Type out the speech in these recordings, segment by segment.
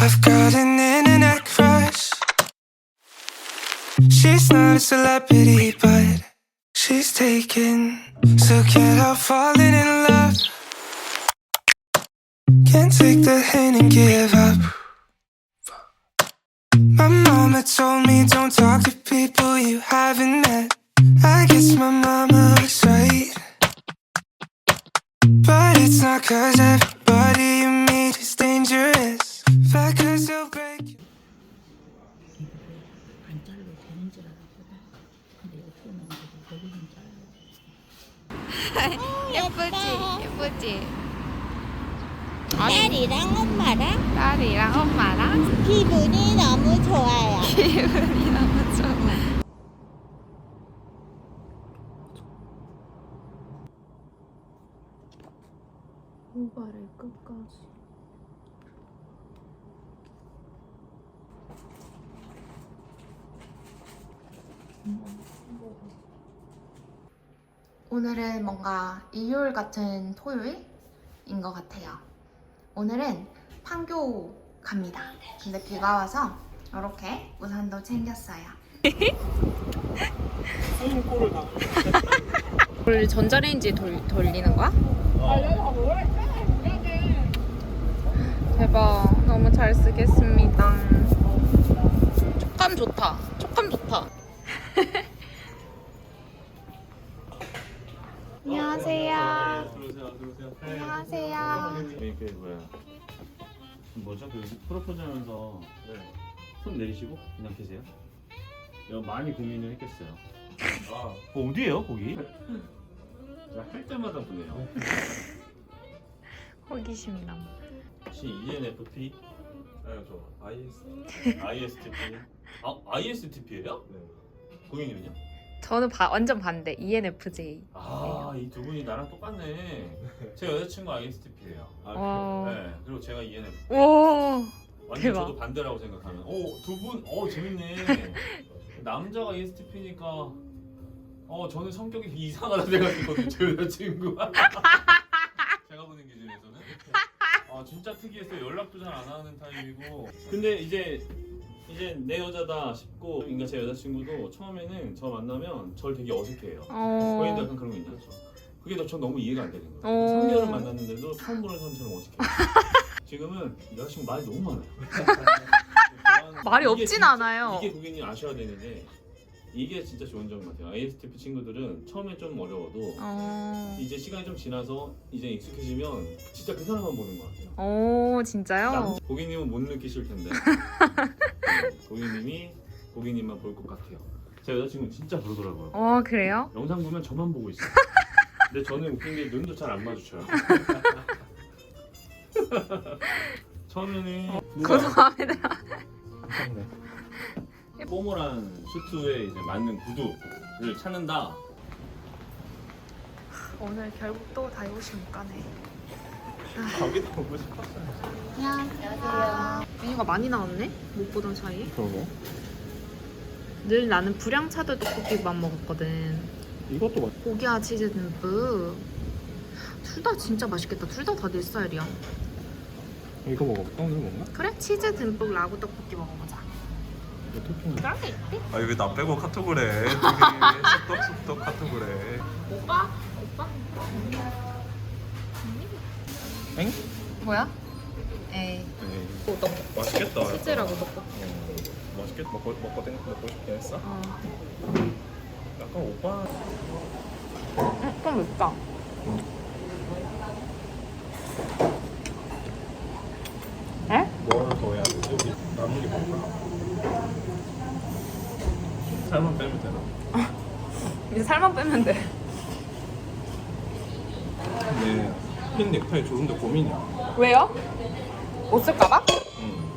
I've got an internet crush. She's not a celebrity, but she's taken. So can't help falling in love. Can't take the hint and give up. My mama told me don't talk to people you haven't met. I guess my mama was right. But it's not cause everybody 딸이랑 엄마랑 딸이랑 엄마랑 기분이 너무 좋아요. 기분이 너무 좋아. 모발을 끝까지. 오늘은 뭔가 일요일 같은 토요일인 것 같아요. 오늘은 판교 갑니다. 근데 비가 와서 이렇게 우산도 챙겼어요. 그걸 전자레인지에 돌, 돌리는 거야? 대박 너무 잘 쓰겠습니다 촉감 좋다 촉감 좋다 안녕하세요. 들어오세요, 들어오세요. 안녕하세요. 이게 뭐야? 뭐죠? 그 프로포즈 하면서 손 내리시고 그냥 계세요? 이거 많이 고민을 했겠어요. 아, 어, 어디예요, 거기? 할 때마다 보네요. 호기심이 남 혹시 ENFP? 아니요 저 IS ISTP? 아, ISTP예요? 네. 고객님은요? 저는 바, 완전 반대 ENFJ 아, 이 두 분이 나랑 똑같네. 제 여자친구 ISTP예요. 아 와. 네, 그리고 제가 ENFP. 오 완전 대박. 저도 반대라고 생각하는. 오, 두 분, 어 재밌네. 남자가 ESTP니까 어 저는 성격이 이상하다 생각했거든요. 제 여자친구가. 제가 보는 기준에서는. 아 진짜 특이했어요. 연락도 잘 안 하는 타입이고. 근데 이제 이제 내 여자다 싶고, 그러니까 제 여자친구도 처음에는 저 만나면 절 되게 어색해해요. 어... 저희도 약간 그런 거 있죠. 그게 더전 너무 이해가 안 되는 거예요. 어. 3개월을 만났는데도 처음 보는 사람처럼 어색해요. 지금은 여자친구 말이 너무 많아요. 말이 이게 없진 진짜- 않아요. 이게 고객님 아셔야 되는데 이게 진짜 좋은 점 같아요. ISTP 친구들은 처음에 좀 어려워도 어... 이제 시간이 좀 지나서 이제 익숙해지면 진짜 그 사람만 보는 것 같아요. 오 진짜요? 남자- 고객님은 못 느끼실 텐데 네, 고객님이 고객님만 볼 것 같아요. 제 여자친구는 진짜 그러더라고요. 어 그래요? 영상 보면 저만 보고 있어요. 근데 저는 웃긴 게 눈도 잘 안 마주쳐요. 처음에는 고소합니다 포멀한 수트에 이제 맞는 구두를 찾는다. 오늘 결국 또 다이오시 못 가네 거기도 보고 싶었어요 안녕하세요. 메뉴가 많이 나왔네? 못 보던 사이에? 그러게. 늘 나는 불량차돌 떡볶이만 먹었거든. 이것도 맛 고기와 치즈 듬뿍 둘 다 진짜 맛있겠다. 둘 다 다 내 스타일이야. 이거 먹어볼까 오늘 먹나? 그래? 치즈 듬뿍 라구 떡볶이 먹어보자. 이거 토핑. 짤게 있대? 아왜나 빼고 카톡을 해. 쑥떡 쑥떡 카톡을 해. 오빠? 오빠? 엥? 뭐야? 에이 에이 맛있겠다 치즈라고 떡볶이 어, 맛있겠다 먹고, 먹고, 땡- 먹고 싶긴 했어? 어. 약간 오빠 음, 좀 맵다 에? 뭐 하나 더 해야 돼 여기 남은 게 뭘까? 살만 빼면 되나? 이제 살만 빼면 돼 근데 흰 넥타이 좋은데 고민이야 왜요? 못 쓸까봐? 응.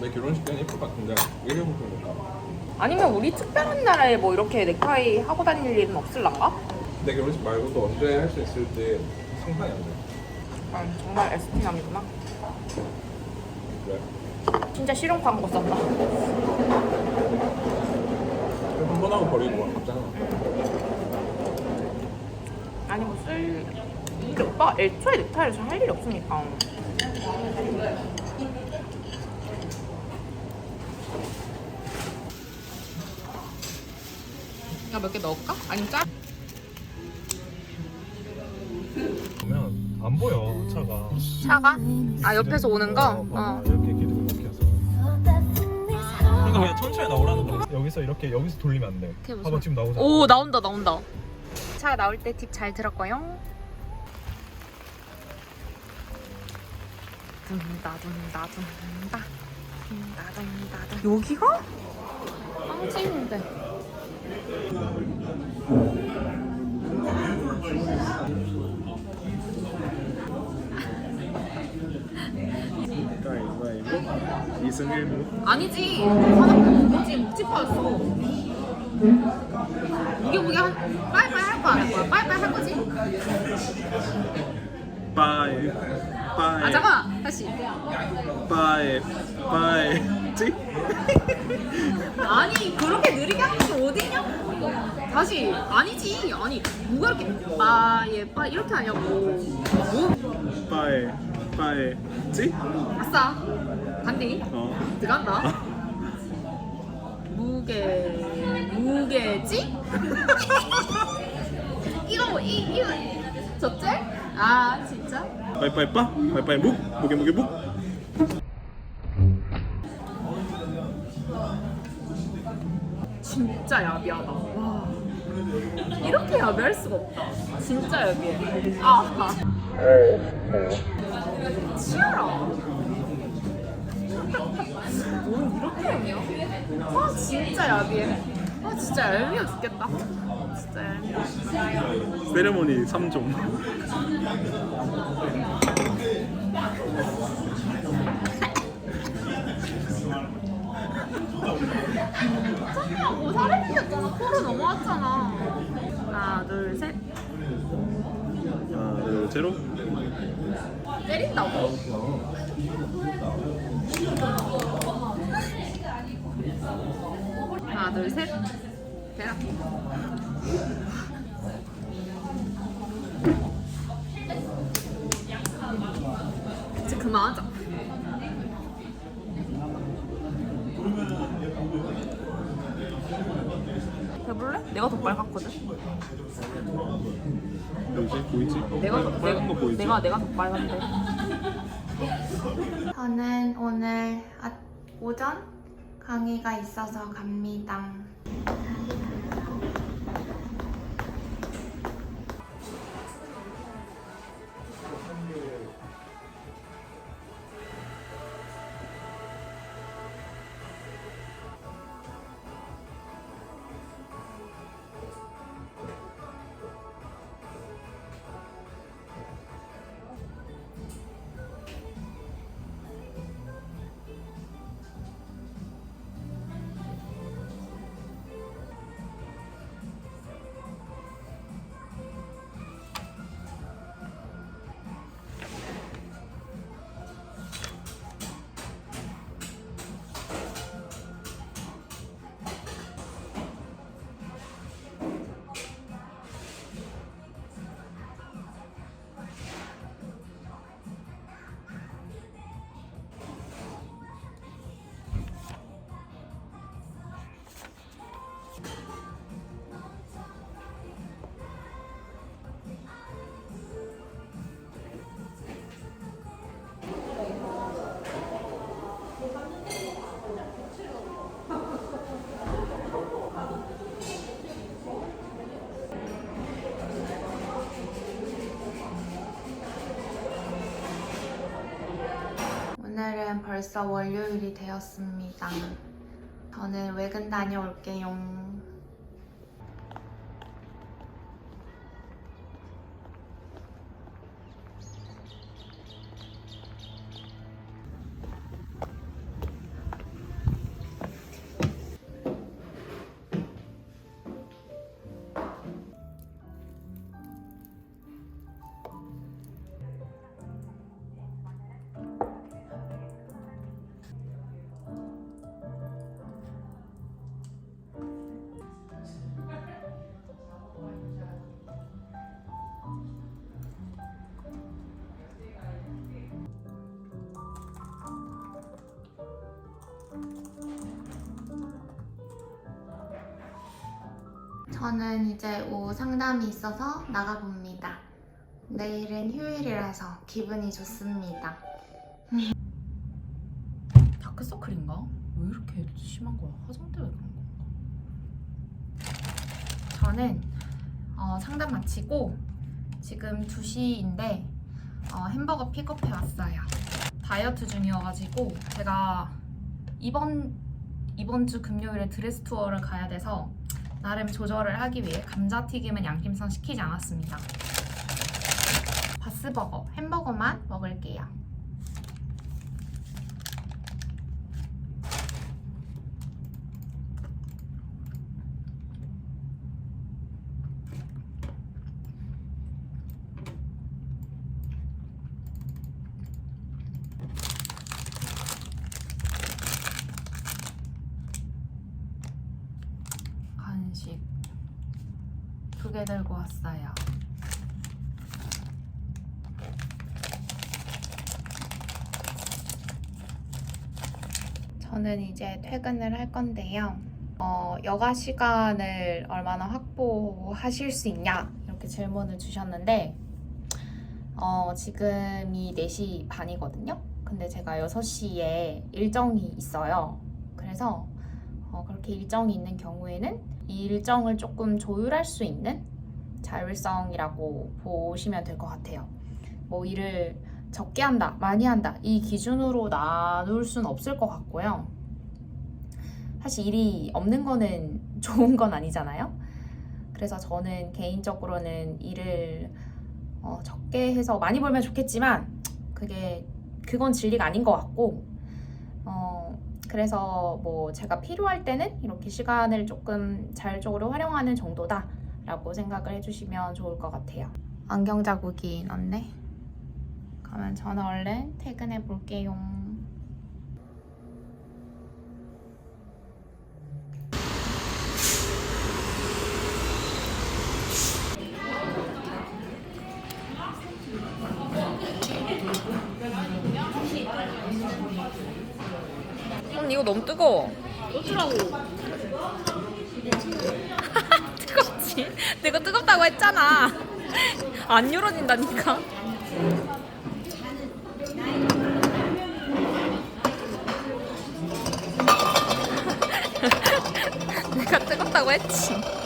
내 결혼식 때는 예쁠 것 같은데 일회용 그러니까 아니면 우리 특별한 날에 뭐 이렇게 넥타이 하고 다닐 일은 없을란가? 내 결혼식 말고도 언제 할 수 있을지 상상이 안 돼. 아, 정말 ST남이구나 왜? 진짜 실용 광고 썼다 한 번 하고 버리고 아깝잖아. 아니 뭐 쓸 근데 오빠 애초에 넥타이를 잘 할 일이 없으니까. 야, 몇 개 넣을까? 아니면 짜? 보면 안 보여 차가. 차가? 아, 옆에서 오는 거? 어. 어. 이렇게 기둥 막혀서. 그러니까 그냥 천천히 나오라는 거야. 여기서 이렇게 여기서 돌리면 안 돼. 이렇게 무슨- 봐봐 지금 나오잖아. 오, 나온다, 나온다. 차 나올 때 팁 잘 들었고요. 둔다 둔다 둔다 둔다 둔다 둔 여기가? 빵집인데 이승 1무. 아니지 사장님 뭐지 묵집하였어 이게 한 빠이빠이 할거안할 거야? 빠이빠이 할 거지? 빠이 빠이 아 잠깐만. 다시. 빠이 빠이 찌? 아니 그렇게 느리게 하는 게 어딨냐? 다시. 아니지. 아니 누가 이렇게 빠예 빠 이렇게 하냐고. 뭐? 빠이 빠이 찌? 아싸. 간디 어. 들어간다. 무게 무게지? 이거 뭐, 이 이거. 저째? 아 진짜? 빠이빠이 빠? 빠이빠이 묵? 무게 무게 묵? 진짜 야비하다 와 이렇게 야비할 수가 없다 진짜 야비해 아 치아라 뭘 이렇게 했냐? 아 진짜 야비해 아 진짜 얄미워 죽겠다 얄미워 세레모니 3종. 뭐 살이 튀겼잖아 코로 넘어왔잖아 하나 둘 셋 하나 둘 제로. 때린다고? 하나 둘 셋 대라 이제 그만하자 해볼래? 내가 더 빨갛거든? 뭐지? 보이지? 내가 더 빨간 거 보이지? 내가 내가 더 빨간데 저는 오늘 아, 오전 강의가 있어서 갑니다. 오늘은 벌써 월요일이 되었습니다. 저는 외근 다녀올게요. 저는 이제 오후 상담이 있어서 나가봅니다. 내일은 휴일이라서 기분이 좋습니다. 다크서클인가? 왜 이렇게 심한 거야? 화장 때문에 그런 건가? 저는 어, 상담 마치고 지금 2시인데 어, 햄버거 픽업해 왔어요. 다이어트 중이어가지고 제가 이번 이번 주 금요일에 드레스 투어를 가야 돼서 나름 조절을 하기 위해 감자튀김은 양심상 시키지 않았습니다. 바스버거 햄버거만 먹을게요. 간식 두개 들고 왔어요. 저는 이제 퇴근을 할 건데요. 어, 여가 시간을 얼마나 확보하실 수 있냐? 이렇게 질문을 주셨는데, 어, 지금이 4시 반이거든요? 근데 제가 6시에 일정이 있어요. 그래서 어, 그렇게 일정이 있는 경우에는 이 일정을 조금 조율할 수 있는 자율성이라고 보시면 될 것 같아요. 뭐 일을 적게 한다, 많이 한다 이 기준으로 나눌 수는 없을 것 같고요. 사실 일이 없는 거는 좋은 건 아니잖아요. 그래서 저는 개인적으로는 일을 어, 적게 해서 많이 벌면 좋겠지만 그게 그건 진리가 아닌 것 같고 어, 그래서 뭐 제가 필요할 때는 이렇게 시간을 조금 자율적으로 활용하는 정도다라고 생각을 해주시면 좋을 것 같아요. 안경 자국이 났네. 그러면 저는 얼른 퇴근해 볼게요. 언니 이거 너무 뜨거워. 어쩌라고? 뜨겁지? 내가 뜨겁다고 했잖아. 안 열어진다니까. 내가 뜨겁다고 했지.